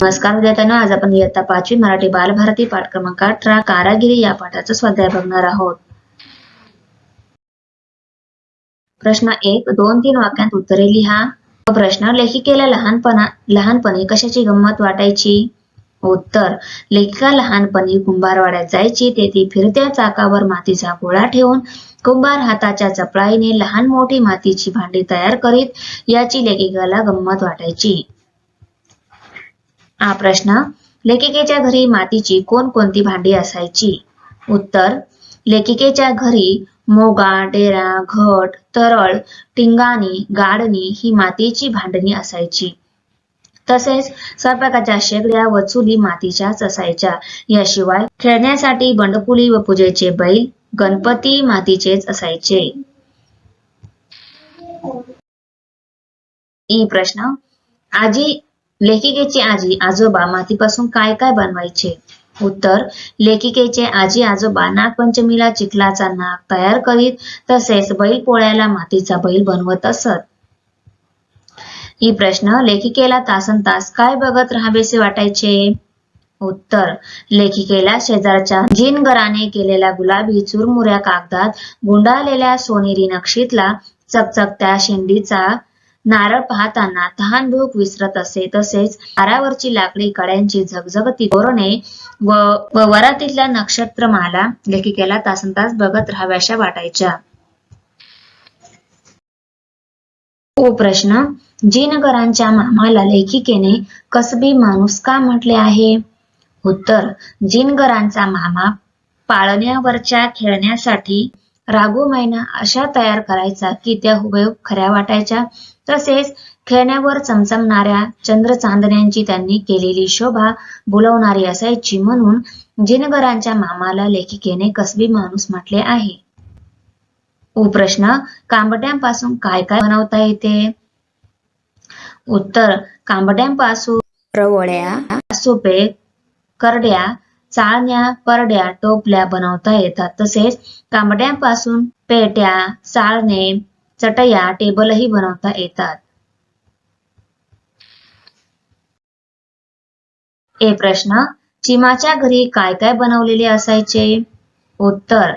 नमस्कार विद्यार्थ्यांनो आज आपण इयत्ता पाचवी मराठी बालभारती पाठ क्रमांक अठरा कारागिरी या पाठाचा स्वाध्याय बघणार आहोत. प्रश्न एक दोन तीन वाक्यात उत्तरे लिहा. प्रश्न लेखिकेला लहानपणा लहानपणी कशाची गंमत वाटायची? उत्तर लेखिका लहानपणी कुंभारवाड्यात जायची तेथे फिरत्या चाकावर मातीचा गोळा ठेवून कुंभार हाताच्या चपळाईने लहान मोठी मातीची भांडी तयार करीत याची लेखिकाला गंमत वाटायची. हा प्रश्न. लेखिकेच्या घरी मातीची कोणकोणती भांडी असायची? उत्तर लेखिकेच्या घरी मोगा डेरा घट तरळ टिंगाणी गाडणी ही मातीची भांडणी असायची. तसेच स्वयंपाकाच्या शेगड्या व चुली मातीच्याच असायच्या. याशिवाय खेळण्यासाठी बंडपुली व पूजेचे बैल गणपती मातीचेच असायचे. ई प्रश्न आजी लेखिकेची आजी आजोबा मातीपासून काय काय बनवायचे? उत्तर लेखिकेचे आजी आजोबा नागपंचमीला चिखलाचा नाग तयार करीत तसेच बैल पोळ्याला मातीचा बैल बनवत असत. ही प्रश्न लेखिकेला तासन तास काय बघत राहावेसे वाटायचे? उत्तर लेखिकेला शेजारच्या जिनगराने केलेल्या गुलाबी चुरमुऱ्या कागदात गुंडाळलेल्या सोनेरी नक्षीतला चकचकत्या शेंडीचा नारळ पाहताना तहानभूक विसरत असे तसेच दारावरची लाकडी कड्यांची झगझगती तोरणे व व वरातीतल्या नक्षत्रमाला लेखिकेला तासनतास बघत राहाव्याशा वाटायच्या. ओ प्रश्न जिनगरांच्या मामाला लेखिकेने कसबी माणूस का म्हटले आहे? उत्तर जिनगरांचा मामा पाळण्यावरच्या खेळण्यासाठी रागू मैना अशा तयार करायचा की त्या हुबेहूब खऱ्या वाटायच्या. तसेच खेळण्यावर चमचमणाऱ्या चंद्र चांदण्यांची त्यांनी केलेली शोभा बोलवणारी असायची म्हणून जिनगरांच्या मामाला लेखिकेने कसबी माणूस म्हटले आहे. प्रश्न कांबट्यांपासून काय काय बनवता येते? उत्तर कांबट्यांपासून रवळ्या सोपे करड्या चाळण्या परड्या टोपल्या बनवता येतात. तसेच कांबड्यांपासून पेट्या चाळणे चटया टेबलही बनवता येतात. ए प्रश्न चिमाच्या घरी काय काय बनवलेले असायचे? उत्तर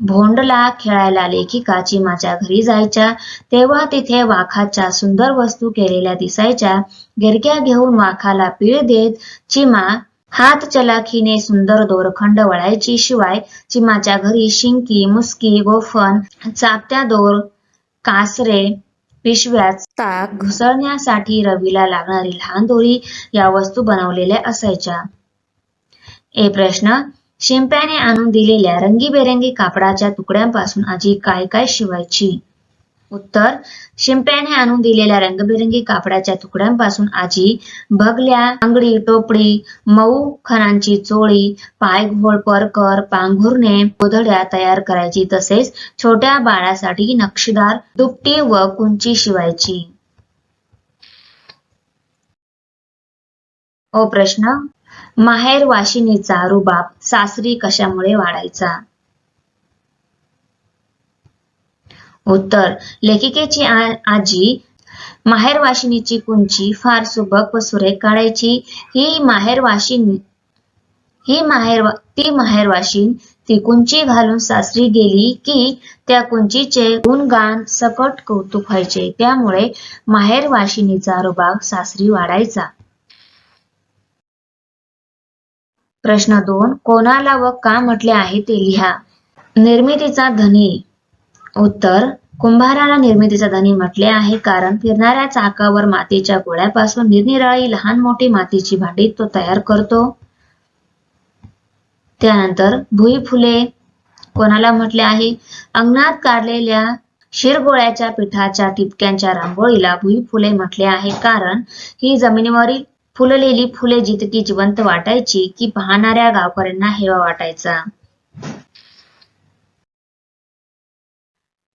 भोंडला खेळायला लेखिका चिमाच्या घरी जायच्या. तेव्हा तिथे वाखाच्या सुंदर वस्तू केलेल्या दिसायच्या. गिरक्या घेऊन वाखाला पीळ देत चिमा हात चलाखीने सुंदर दोरखंड वळायची शिवाय चिमाच्या घरी शिंकी मुसकी गोफण चापत्या दोर कासरे पिशव्या ताक. घुसळण्यासाठी रवीला लागणारी लहान दोरी या वस्तू बनवलेल्या असायच्या. ए प्रश्न शिंप्याने आणून दिलेल्या रंगीबेरंगी कापडाच्या तुकड्यांपासून आजी काय काय शिवायची? उत्तर शिंप्याने आणून दिलेल्या रंगबिरंगी कापडाच्या तुकड्यांपासून आजी भगल्या अंगडी टोपडी मऊ खणांची चोळी पायघोळ परकर पांघुरणे गोधड्या तयार करायची तसेच छोट्या बाळासाठी नक्षीदार दुपटी व कुंची शिवायची. ओ प्रश्न माहेर वाशिनीचा रुबाब सासरी कशामुळे वाढायचा? उत्तर. लेखिकेची आजी माहेर वाशिनीची कुंची फार सुबक व सुरेख काढायची. ही माहेर वाशिनी ही माहेर ती माहेर वाशिन ती कुंची घालून सासरी गेली की त्या कुंचीचे गुणगान सकट कौतुक व्हायचे. त्यामुळे माहेर वाशिनीचा रुबाब सासरी वाढायचा. प्रश्न दोन. कोणाला व का म्हटले आहे ते लिहा. निर्मितीचा धनी उत्तर कुंभाराला निर्मितीचा धनी म्हटले आहे कारण फिरणाऱ्या चाकावर मातीच्या गोळ्यापासून निरनिराळी लहान मोठी मातीची भांडी तो तयार करतो. त्यानंतर भुई फुले. कोणाला म्हटले आहे? अंगणात काढलेल्या शिरगोळ्याच्या पिठाच्या टिपक्यांच्या रांगोळीला भुई फुले म्हटले आहे कारण ही जमिनीवरील फुललेली फुले जितकी जिवंत वाटायची की पाहणाऱ्या गावकऱ्यांना हेवा वाटायचा.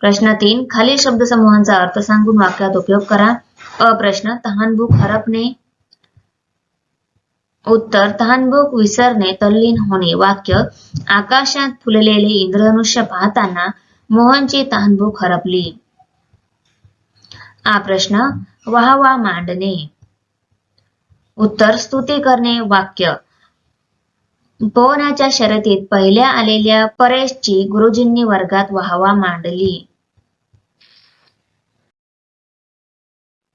प्रश्न तीन खालील शब्दसमूहांचा अर्थ सांगून वाक्यात उपयोग करा. अ प्रश्न तहानभूक हरपणे. उत्तर तहानभूक विसरणे तल्लीन होणे. वाक्य आकाशात फुललेले इंद्रधनुष्य पाहताना मोहनची तहानभूक हरपली. आ प्रश्न वाहवा मांडणे. उत्तर स्तुती करणे. वाक्य पोहण्याच्या शर्यतीत पहिल्या आलेल्या परेशची गुरुजींनी वर्गात वाहवा मांडली.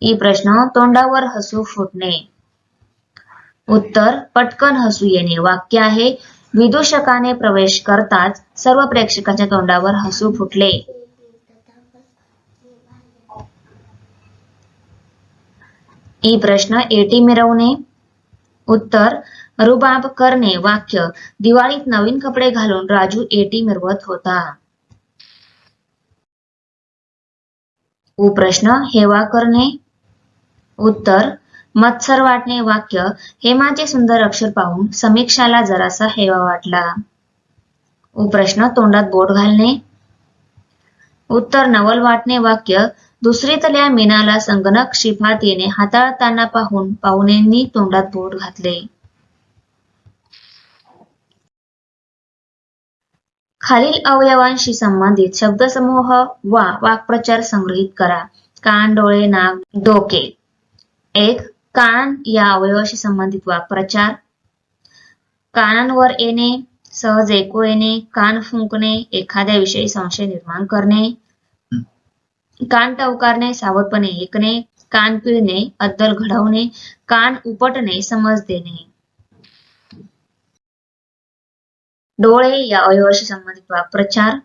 ई प्रश्न तोंडावर हसू फुटणे. उत्तर पटकन हसू येणे. वाक्य आहे विदूषकाने प्रवेश करताच सर्व प्रेक्षकांच्या तोंडावर हसू फुटले. ई प्रश्न एटी मिरवणे. उत्तर रुबाब करणे. वाक्य दिवाळीत नवीन कपडे घालून राजू एटी मिरवत होता. उ प्रश्न हेवा करणे. उत्तर मत्सर वाटणे वाक्य हेमाचे सुंदर अक्षर पाहून समीक्षाला जरासा हेवा वाटला. उप्रश्न तोंडात बोट घालणे. उत्तर नवल वाटणे वाक्य दुसरीतल्या मीनाला संगणक शिफात येणे हाताळताना पाहून पाहुण्यांनी तोंडात बोट घातले. खालील अवयवांशी संबंधित शब्दसमूह वा वाक्प्रचार संग्रहित करा. कान डोळे नाक डोके. एक कान या अवयवाशी संबंधित वाक्प्रचार. कानांवर येणे सहज ऐकू येणे कान फुंकणे एखाद्या विषयी संशय निर्माण करणे. कान टवकारणे सावधपणे ऐकणे. कान पिळणे अद्दल घडवणे. कान उपटणे समज देणे. डोळे या अवयवाशी संबंधित वाक्प्रचार.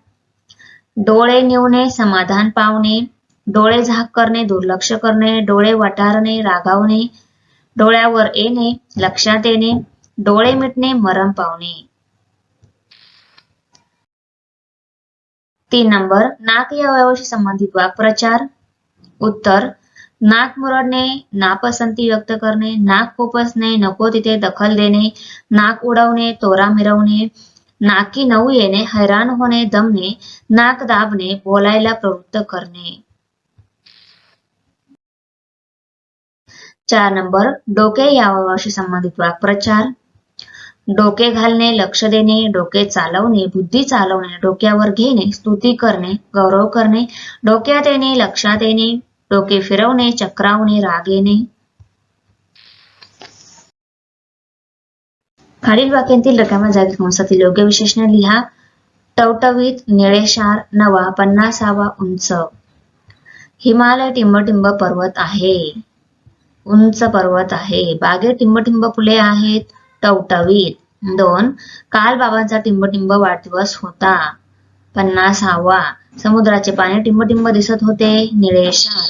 डोळे निवणे समाधान पावणे. डोळे झाक करणे दुर्लक्ष करणे डोळे वटारणे रागावणे डोळ्यावर येणे लक्षात येणे डोळे मिटणे मरण पावणे. तीन नंबर नाक या अवयवाशी संबंधित वाक्प्रचार. उत्तर नाक मुरडणे नापसंती व्यक्त करणे नाक खुपसणे नको तिथे दखल देणे नाक उडवणे तोरा मिरवणे नाकी नऊ येणे हैराण होणे दमणे नाक दाबणे बोलायला प्रवृत्त करणे. चार नंबर. डोके या संबंधित वाक्प्रचार. डोके घालणे लक्ष देणे डोके चालवणे बुद्धी चालवणे डोक्यावर घेणे स्तुती करणे गौरव करणे डोक्यात येणे लक्षात येणे डोके फिरवणे चक्रावणे राग येणे. खालील वाक्यांतील रकामा जागी कंसातील योग्य विशेषण लिहा. टवटवीत निळेशार नवा पन्नासावा उंच. हिमालय टिंबटिंब पर्वत आहे. उंच पर्वत आहे. बागेत टिंबटिंब फुले आहेत. टवटवीत. दोन काल बाबांचा टिंबटिंब वाढदिवस होता. पन्नासावा समुद्राचे पाणी टिंबटिंब दिसत होते. निळेशार